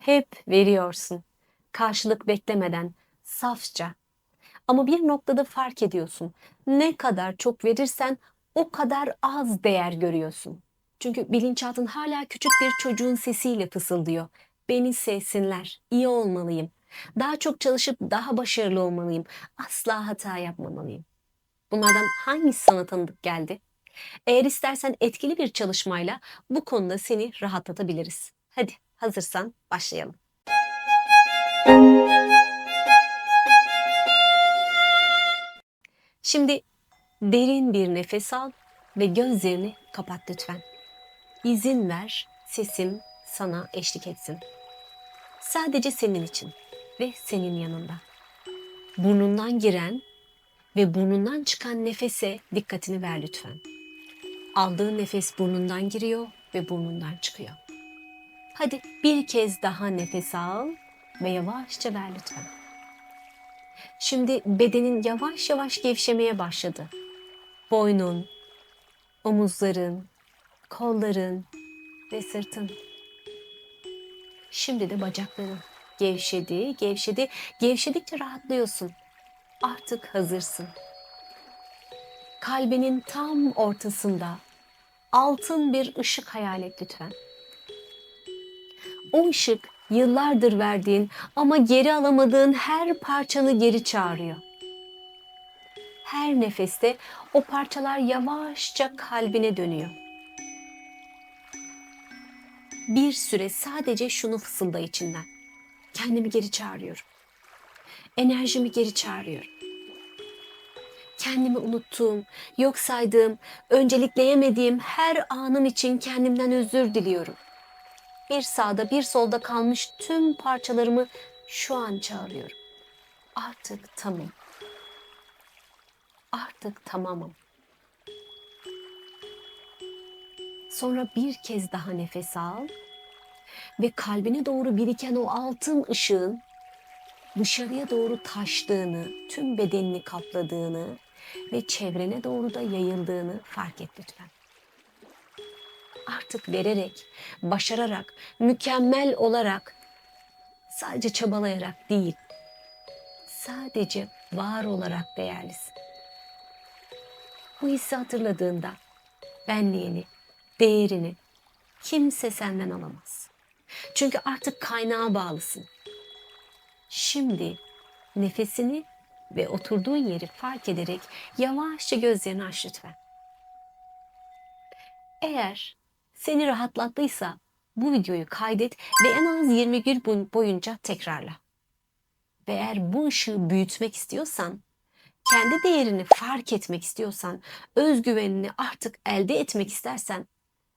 Hep veriyorsun. Karşılık beklemeden, safça. Ama bir noktada fark ediyorsun. Ne kadar çok verirsen o kadar az değer görüyorsun. Çünkü bilinçaltın hala küçük bir çocuğun sesiyle fısıldıyor. Beni sevsinler, iyi olmalıyım. Daha çok çalışıp daha başarılı olmalıyım. Asla hata yapmamalıyım. Bunlardan hangisi sana tanıdık geldi? Eğer istersen etkili bir çalışmayla bu konuda seni rahatlatabiliriz. Hadi hazırsan başlayalım. Şimdi derin bir nefes al ve gözlerini kapat lütfen. İzin ver sesim sana eşlik etsin. Sadece senin için ve senin yanında. Burnundan giren ve burnundan çıkan nefese dikkatini ver lütfen. Aldığın nefes burnundan giriyor ve burnundan çıkıyor. Hadi bir kez daha nefes al ve yavaşça ver lütfen. Şimdi bedenin yavaş yavaş gevşemeye başladı. Boynun, omuzların, kolların ve sırtın. Şimdi de bacakların gevşedi, gevşedi. Gevşedikçe rahatlıyorsun. Artık hazırsın. Kalbinin tam ortasında altın bir ışık hayal et lütfen. O ışık yıllardır verdiğin ama geri alamadığın her parçanı geri çağırıyor. Her nefeste o parçalar yavaşça kalbine dönüyor. Bir süre sadece şunu fısılda içinden. Kendimi geri çağırıyorum. Enerjimi geri çağırıyorum. Kendimi unuttuğum, yok saydığım, öncelikleyemediğim her anım için kendimden özür diliyorum. Bir sağda bir solda kalmış tüm parçalarımı şu an çağırıyorum. Artık tamam. Artık tamamım. Sonra bir kez daha nefes al ve kalbine doğru biriken o altın ışığın dışarıya doğru taştığını, tüm bedenini kapladığını ve çevrene doğru da yayıldığını fark et lütfen. Artık vererek, başararak, mükemmel olarak, sadece çabalayarak değil, sadece var olarak değerlisin. Bu hissi hatırladığında benliğini, değerini kimse senden alamaz. Çünkü artık kaynağa bağlısın. Şimdi nefesini ve oturduğun yeri fark ederek yavaşça gözlerini aç lütfen. Eğer seni rahatlattıysa bu videoyu kaydet ve en az 20 gün boyunca tekrarla. Ve eğer bu ışığı büyütmek istiyorsan, kendi değerini fark etmek istiyorsan, özgüvenini artık elde etmek istersen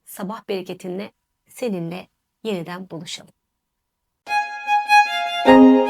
sabah bereketinle seninle yeniden buluşalım. Müzik